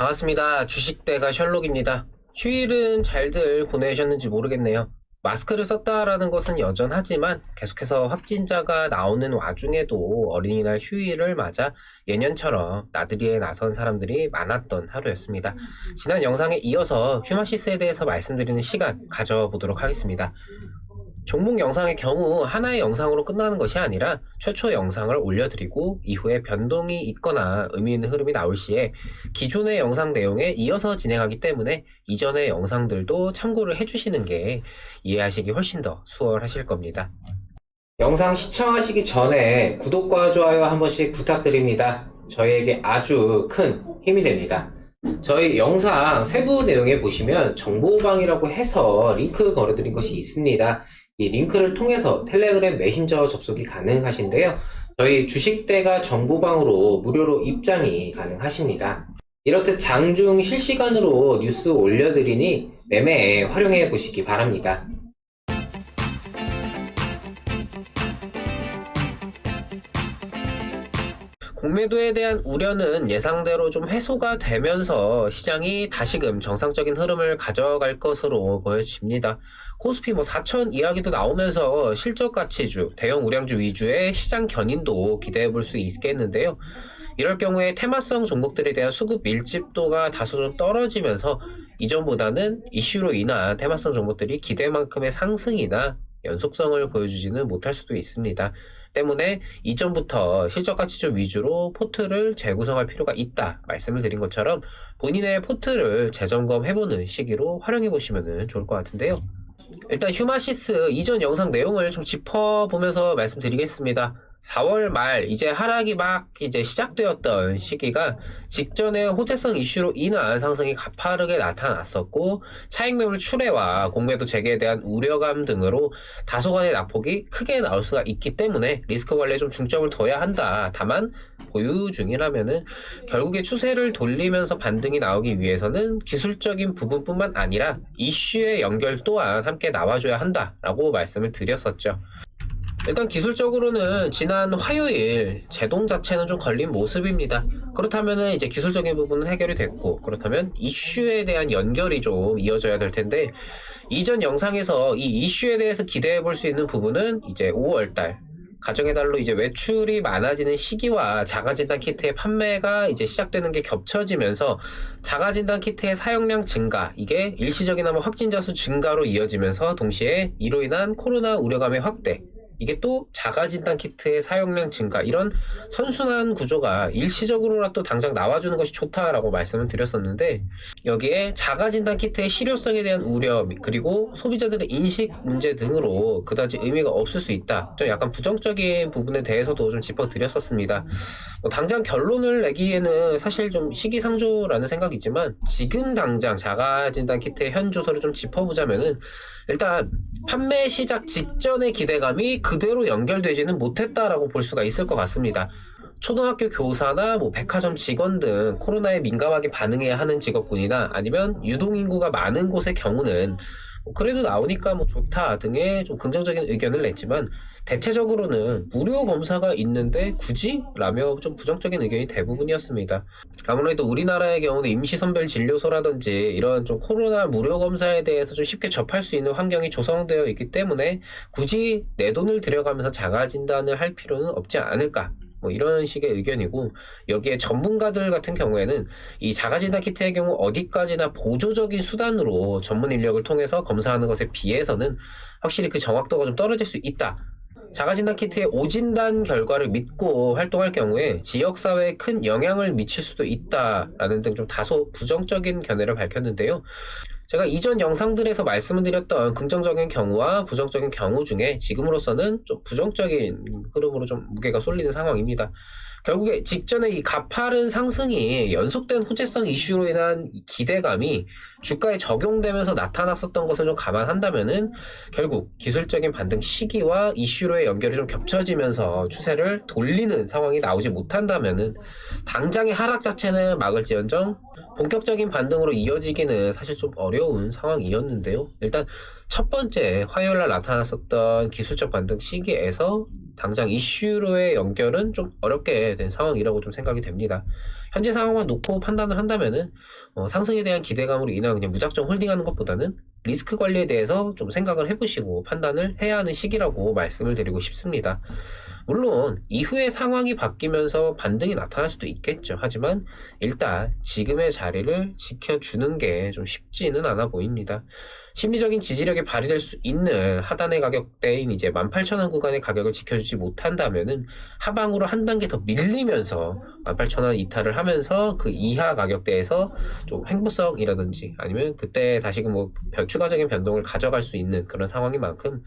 반갑습니다. 주식대가 셜록입니다. 휴일은 잘들 보내셨는지 모르겠네요. 마스크를 썼다라는 것은 여전하지만 계속해서 확진자가 나오는 와중에도 어린이날 휴일을 맞아 예년처럼 나들이에 나선 사람들이 많았던 하루였습니다. 지난 영상에 이어서 휴마시스에 대해서 말씀드리는 시간 가져보도록 하겠습니다. 종목 영상의 경우 하나의 영상으로 끝나는 것이 아니라 최초 영상을 올려드리고 이후에 변동이 있거나 의미 있는 흐름이 나올 시에 기존의 영상 내용에 이어서 진행하기 때문에 이전의 영상들도 참고를 해주시는 게 이해하시기 훨씬 더 수월하실 겁니다. 영상 시청하시기 전에 구독과 좋아요 한 번씩 부탁드립니다. 저희에게 아주 큰 힘이 됩니다. 저희 영상 세부 내용에 보시면 정보방이라고 해서 링크 걸어드린 것이 있습니다. 이 링크를 통해서 텔레그램 메신저 접속이 가능하신데요. 저희 주식대가 정보방으로 무료로 입장이 가능하십니다. 이렇듯 장중 실시간으로 뉴스 올려드리니 매매에 활용해 보시기 바랍니다. 공매도에 대한 우려는 예상대로 좀 해소가 되면서 시장이 다시금 정상적인 흐름을 가져갈 것으로 보여집니다. 코스피 뭐 4천 이야기도 나오면서 실적 가치주, 대형 우량주 위주의 시장 견인도 기대해 볼 수 있겠는데요. 이럴 경우에 테마성 종목들에 대한 수급 밀집도가 다소 좀 떨어지면서 이전보다는 이슈로 인한 테마성 종목들이 기대만큼의 상승이나 연속성을 보여주지는 못할 수도 있습니다. 때문에 이전부터 실적 가치주 위주로 포트를 재구성할 필요가 있다 말씀을 드린 것처럼 본인의 포트를 재점검해보는 시기로 활용해 보시면 좋을 것 같은데요. 일단 휴마시스 이전 영상 내용을 좀 짚어보면서 말씀드리겠습니다. 4월 말 이제 하락이 막 이제 시작되었던 시기가 직전에 호재성 이슈로 인한 상승이 가파르게 나타났었고 차익 매물 출회와 공매도 재개에 대한 우려감 등으로 다소간의 낙폭이 크게 나올 수가 있기 때문에 리스크 관리에 좀 중점을 둬야 한다. 다만 보유 중이라면은 결국에 추세를 돌리면서 반등이 나오기 위해서는 기술적인 부분뿐만 아니라 이슈의 연결 또한 함께 나와줘야 한다라고 말씀을 드렸었죠. 일단 기술적으로는 지난 화요일 제동 자체는 좀 걸린 모습입니다. 그렇다면은 이제 기술적인 부분은 해결이 됐고 그렇다면 이슈에 대한 연결이 좀 이어져야 될 텐데 이전 영상에서 이 이슈에 대해서 기대해 볼 수 있는 부분은 이제 5월 달 가정의 달로 이제 외출이 많아지는 시기와 자가진단 키트의 판매가 이제 시작되는 게 겹쳐지면서 자가진단 키트의 사용량 증가 이게 일시적이나마 확진자 수 증가로 이어지면서 동시에 이로 인한 코로나 우려감의 확대 이게 또 자가 진단 키트의 사용량 증가. 이런 선순환 구조가 일시적으로라도 당장 나와주는 것이 좋다라고 말씀을 드렸었는데 여기에 자가 진단 키트의 실효성에 대한 우려 그리고 소비자들의 인식 문제 등으로 그다지 의미가 없을 수 있다. 좀 약간 부정적인 부분에 대해서도 좀 짚어드렸었습니다. 뭐 당장 결론을 내기에는 사실 좀 시기상조라는 생각이지만 지금 당장 자가 진단 키트의 현 조서를 좀 짚어보자면은 일단 판매 시작 직전의 기대감이 그대로 연결되지는 못했다라고 볼 수가 있을 것 같습니다. 초등학교 교사나 뭐 백화점 직원 등 코로나에 민감하게 반응해야 하는 직업군이나 아니면 유동인구가 많은 곳의 경우는 뭐 그래도 나오니까 뭐 좋다 등의 좀 긍정적인 의견을 냈지만 대체적으로는 무료 검사가 있는데 굳이? 라며 좀 부정적인 의견이 대부분이었습니다. 아무래도 우리나라의 경우는 임시선별 진료소라든지 이런 좀 코로나 무료 검사에 대해서 좀 쉽게 접할 수 있는 환경이 조성되어 있기 때문에 굳이 내 돈을 들여가면서 자가 진단을 할 필요는 없지 않을까. 뭐 이런 식의 의견이고 여기에 전문가들 같은 경우에는 이 자가진단 키트의 경우 어디까지나 보조적인 수단으로 전문 인력을 통해서 검사하는 것에 비해서는 확실히 그 정확도가 좀 떨어질 수 있다. 자가진단 키트의 오진단 결과를 믿고 활동할 경우에 지역사회에 큰 영향을 미칠 수도 있다라는 등 좀 다소 부정적인 견해를 밝혔는데요. 제가 이전 영상들에서 말씀을 드렸던 긍정적인 경우와 부정적인 경우 중에 지금으로서는 좀 부정적인 흐름으로 좀 무게가 쏠리는 상황입니다. 결국에 직전에 이 가파른 상승이 연속된 호재성 이슈로 인한 이 기대감이 주가에 적용되면서 나타났었던 것을 좀 감안한다면은 결국 기술적인 반등 시기와 이슈로의 연결이 좀 겹쳐지면서 추세를 돌리는 상황이 나오지 못한다면은 당장의 하락 자체는 막을지언정 본격적인 반등으로 이어지기는 사실 좀 어려운 상황이었는데요. 일단 첫 번째 화요일 날 나타났었던 기술적 반등 시기에서 당장 이슈로의 연결은 좀 어렵게 된 상황이라고 좀 생각이 됩니다. 현재 상황만 놓고 판단을 한다면은 어, 상승에 대한 기대감으로 인한 그냥 무작정 홀딩하는 것보다는 리스크 관리에 대해서 좀 생각을 해보시고 판단을 해야 하는 시기라고 말씀을 드리고 싶습니다. 물론 이후에 상황이 바뀌면서 반등이 나타날 수도 있겠죠. 하지만 일단 지금의 자리를 지켜주는 게 좀 쉽지는 않아 보입니다. 심리적인 지지력이 발휘될 수 있는 하단의 가격대인 이제 18,000원 구간의 가격을 지켜주지 못한다면은 하방으로 한 단계 더 밀리면서 18,000원 이탈을 하면서 그 이하 가격대에서 좀 횡보성이라든지 아니면 그때 다시금 뭐 별- 추가적인 변동을 가져갈 수 있는 그런 상황인 만큼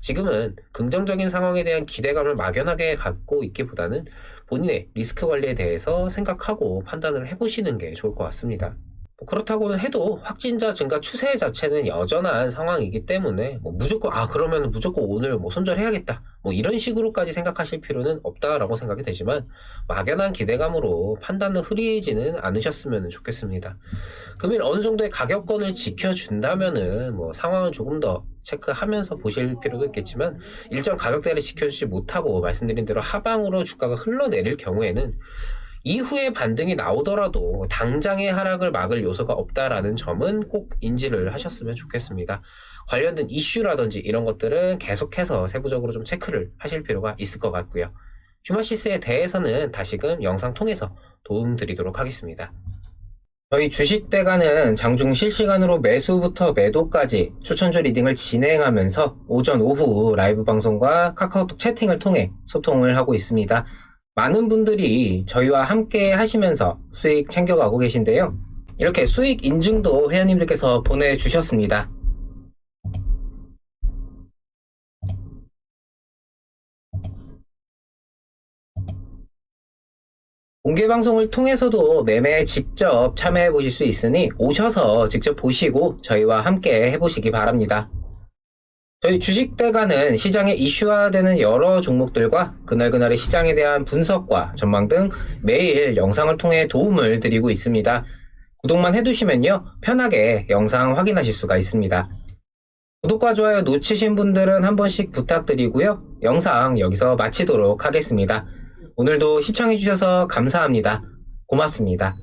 지금은 긍정적인 상황에 대한 기대감을 막연하게 갖고 있기보다는 본인의 리스크 관리에 대해서 생각하고 판단을 해보시는 게 좋을 것 같습니다. 뭐 그렇다고는 해도 확진자 증가 추세 자체는 여전한 상황이기 때문에 뭐 무조건 아 그러면 무조건 오늘 뭐 손절해야겠다 뭐 이런 식으로까지 생각하실 필요는 없다라고 생각이 되지만 막연한 기대감으로 판단을 흐리지는 않으셨으면 좋겠습니다. 금일 어느 정도의 가격권을 지켜준다면은 뭐 상황을 조금 더 체크하면서 보실 필요도 있겠지만 일정 가격대를 지켜주지 못하고 말씀드린 대로 하방으로 주가가 흘러내릴 경우에는 이후에 반등이 나오더라도 당장의 하락을 막을 요소가 없다라는 점은 꼭 인지를 하셨으면 좋겠습니다. 관련된 이슈라든지 이런 것들은 계속해서 세부적으로 좀 체크를 하실 필요가 있을 것 같고요. 휴마시스에 대해서는 다시금 영상 통해서 도움 드리도록 하겠습니다. 저희 주식대가는 장중 실시간으로 매수부터 매도까지 추천주 리딩을 진행하면서 오전, 오후 라이브 방송과 카카오톡 채팅을 통해 소통을 하고 있습니다. 많은 분들이 저희와 함께 하시면서 수익 챙겨가고 계신데요. 이렇게 수익 인증도 회원님들께서 보내주셨습니다. 공개 방송을 통해서도 매매에 직접 참여해 보실 수 있으니 오셔서 직접 보시고 저희와 함께 해보시기 바랍니다. 저희 주식대가는 시장에 이슈화되는 여러 종목들과 그날그날의 시장에 대한 분석과 전망 등 매일 영상을 통해 도움을 드리고 있습니다. 구독만 해두시면요, 편하게 영상 확인하실 수가 있습니다. 구독과 좋아요 놓치신 분들은 한 번씩 부탁드리고요. 영상 여기서 마치도록 하겠습니다. 오늘도 시청해주셔서 감사합니다. 고맙습니다.